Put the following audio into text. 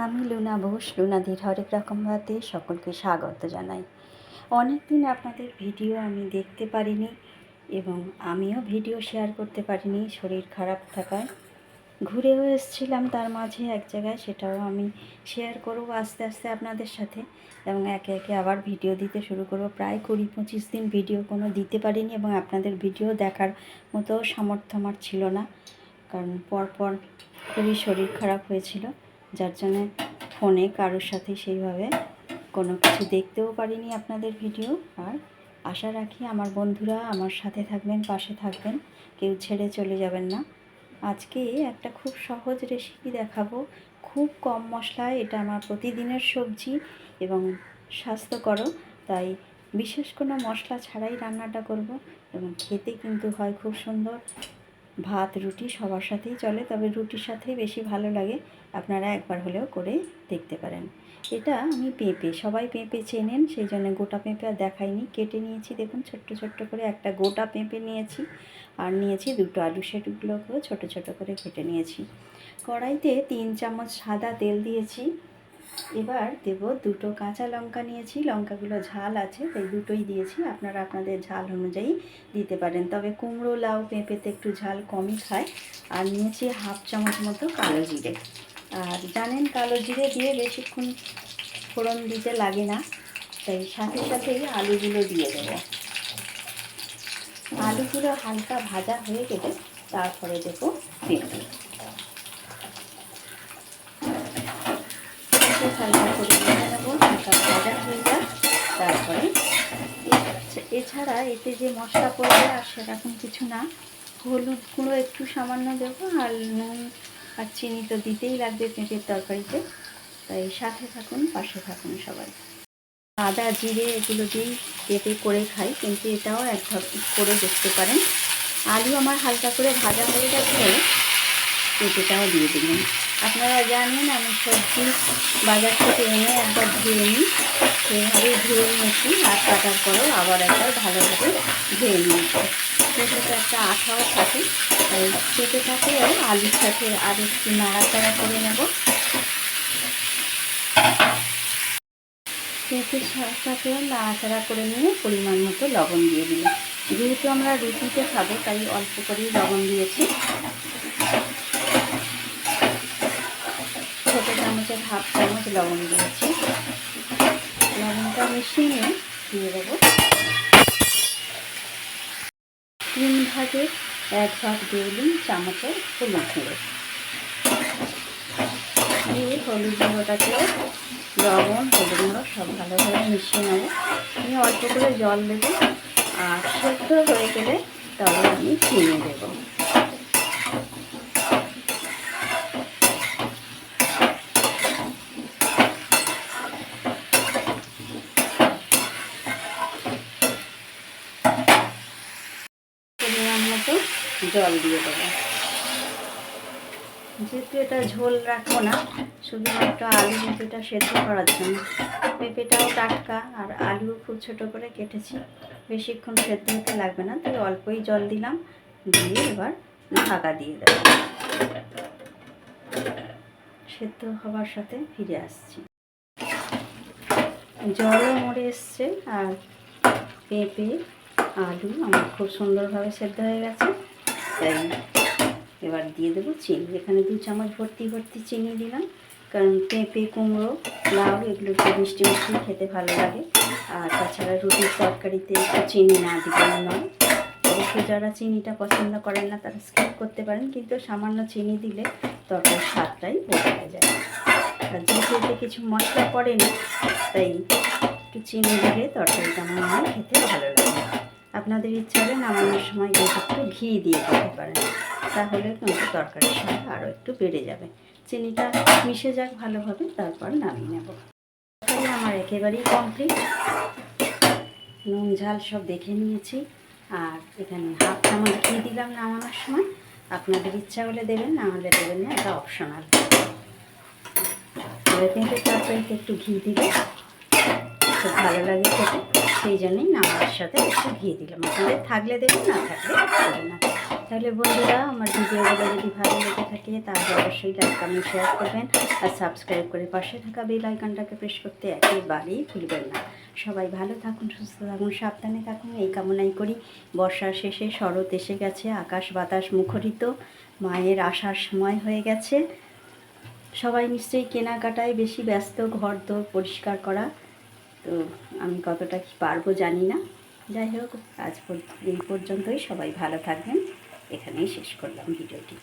আমি লুনা বোস, লুনাদির হরেক রকম ভাতে সকলকে স্বাগত জানাই। অনেক দিন আপনাদের ভিডিও আমি দেখতে পারিনি এবং আমিও ভিডিও শেয়ার করতে পারিনি শরীর খারাপ থাকায়। ঘুরেও এসেছিলাম তার মাঝে এক জায়গায়, সেটাও আমি শেয়ার করব আস্তে আস্তে আপনাদের সাথে এবং একে একে আবার ভিডিও দিতে শুরু করব। প্রায় কুড়ি পঁচিশ দিন ভিডিও কোনো দিতে পারিনি এবং আপনাদের ভিডিও দেখার মতো সামর্থ্য আমার ছিল না, কারণ পরপর খুবই শরীর খারাপ হয়েছিল। যার জন্য ফোনে কারোর সাথে সেইভাবে কোনো কিছু দেখতেও পারিনি আপনাদের ভিডিও। আর আশা রাখি আমার বন্ধুরা আমার সাথে থাকবেন, পাশে থাকবেন, কেউ ছেড়ে চলে যাবেন না। আজকে একটা খুব সহজ রেসিপি দেখাবো। খুব কম মশলায় এটা আমার প্রতিদিনের সবজি এবং স্বাস্থ্যকরও তাই বিশেষ কোনো মশলা ছাড়াই রান্নাটা করব এবং খেতে কিন্তু হয় খুব সুন্দর। ভাত, রুটি সবার সাথেই চলে, তবে রুটির সাথেই বেশি ভালো লাগে। আপনারা একবার হলেও করে দেখতে পারেন। এটা আমি পেঁপে, সবাই পেঁপে চেনেন, সেই জন্য গোটা পেঁপে আর দেখাইনি। কেটে নিয়েছি, দেখুন, ছোট্ট ছোট্ট করে একটা গোটা পেঁপে নিয়েছি, আর নিয়েছি দুটো আলু সেটুগুলোকেও ছোটো ছোটো করে কেটে নিয়েছি। কড়াইতে তিন চামচ সাদা তেল দিয়েছি। এবার দেব দুটো কাঁচা লঙ্কা নিয়েছি, লঙ্কাগুলো ঝাল আছে, তাই দুটোই দিয়েছি। আপনারা আপনাদের ঝাল অনুযায়ী দিতে পারেন। তবে কুমড়ো, লাউ, পেঁপেতে একটু ঝাল কমই খায়। আর নিয়েছি হাফ চামচ মতো কালো জিরে। আর জানেন কালো জিরে দিয়ে বেশিক্ষণ ফোড়ন দিতে লাগে না, তাই সাথে সাথেই আলুগুলো দিয়ে দেবো। আলুগুলো হালকা ভাজা হয়ে গেলে তারপরে দেবো পেঁপে একটু হালকা করে ভেজে নেব, হালকা ভাজা হয়ে যায় তারপরে এছাড়া এতে যে মশলা পড়বে আর সেরকম কিছু না, হলুদ গুঁড়ো একটু সামান্য দেবো আর নুন আর চিনি তো দিতেই লাগবে পেঁপের তরকারিতে, তাই সাথে থাকুন, পাশে থাকুন সবাই। আদা, জিরে এগুলো দিয়েই পেঁপে করে খাই, কিন্তু এটাও একভাবে করে দেখতে পারেন। আলু আমার হালকা করে ভাজা হয়ে গেছে পেঁপেটাও দিয়ে দিলেন আপনারা জানেন, আমি সবজি বাজার থেকে এনে একবার ধুয়ে নিই। সেভাবে ধুয়ে নিয়েছি, আর কাটার পরেও আবার একবার ভালোভাবে ধুয়ে নিয়েছি। পেঁপেটা একটা আঠাও থাকে তাই পেঁপেটাকেও আলুর সাথে আর একটু নাড়াচাড়া করে নেব। পেঁপের সাথেও নাড়াচাড়া করে নিয়ে পরিমাণ মতো লবণ দিয়ে দিলাম। যেহেতু আমরা রুটিতে খাব, তাই অল্প করেই লবণ দিয়েছি। ছোট চামচের হাফ চামচ লবণ দিয়েছি। লবণটা মিশিয়ে নিয়ে দিয়ে দেবো। তিন ভাগের এক ভাগ দিয়ে দিন চামচের হলুদ গুঁড়ো। দিয়ে হলুদ গুঁড়োটাকেও লবণ, হলুদ গুঁড়ো সব ভালোভাবে মিশিয়ে নেব। আমি অল্প করে জল দেবো আর সেদ্ধ হয়ে গেলে তবে আমি চিনি দেবো পরিমাণ মতো জল দিয়ে দেবো। যেহেতু এটা ঝোল রাখব না, শুধুমাত্র আলু পেঁপেটা সেদ্ধ করার জন্য। পেঁপেটাও টাটকা, আর আলু খুব ছোট করে কেটেছি। বেশিক্ষণ সেদ্ধ হতে লাগবে না, তাই অল্পই জল দিলাম। দিয়ে এবার ঢাকা দিয়ে দেবো। সেদ্ধ হবার সাথে ফিরে আসছি। জলও মরে এসছে, আর পেঁপে, আলু আমার খুব সুন্দরভাবে সেদ্ধ হয়ে গেছে। তাই এবার দিয়ে দেবো চিনি। এখানে দু চামচ ভর্তি ভর্তি চিনি দিলাম। কারণ পেঁপে, কুমড়ো, লাউ, এগুলো একটু মিষ্টি মিষ্টি খেতে ভালো লাগে। আর তাছাড়া রুটির তরকারিতে একটু চিনি না দিলেও নয়। অবশ্য যারা চিনিটা পছন্দ করেন না, তারা স্কিপ করতে পারেন। কিন্তু সামান্য চিনি দিলে তরকারির স্বাদটাই বোঝা যায়। আর যেহেতু এতে কিছু মশলা পড়ে না তাই একটু চিনি দিলে তরকারিটা মনে হয় খেতে ভালো লাগে। আপনাদের ইচ্ছা হলে নামানোর সময় কিন্তু একটু ঘি দিয়ে দিতে পারেন। তাহলে কিন্তু তরকারির স্বাদ আরও একটু বেড়ে যাবে। চিনিটা মিশে যাক ভালোভাবে, তারপর নামিয়ে নেব। তরকারি আমার একেবারেই কমপ্লিট নুন, ঝাল সব দেখে নিয়েছি। আর এখানে হাফ চামচ ঘি দিলাম নামানোর সময়। আপনাদের ইচ্ছা হলে দেবেন, না হলে দেবেন না, এটা অপশনাল পেঁপে তরকারিতে একটু ঘি দিলে খুব ভালো লাগে খেতে। সেই জন্যই নামার সাথে একটু ঘি দিলাম। আপনাদের থাকলে দেবেন, না থাকলে না। তাহলে বন্ধুরা, আমার ভিডিওগুলো যদি ভালো লেগে থাকে, তাহলে অবশ্যই লাইক কমেন্ট শেয়ার করবেন। আর সাবস্ক্রাইব করে পাশে থাকা বেল আইকনটাকে প্রেস করতে একেবারেই ভুলবেন না। সবাই ভালো থাকুন, সুস্থ থাকুন, সাবধানে থাকুন। এই কামনাই করি। বর্ষার শেষে শরৎ এসে গেছে, আকাশ বাতাস মুখরিত, মায়ের আসার সময় হয়ে গেছে। সবাই নিশ্চয়ই কেনাকাটায় বেশি ব্যস্ত, ঘর দোর পরিষ্কার করা তো আমি কতটা কি পারব জানি না। যাই হোক, আজ এই পর্যন্তই সবাই ভালো থাকবেন। এখানেই শেষ করলাম ভিডিওটি।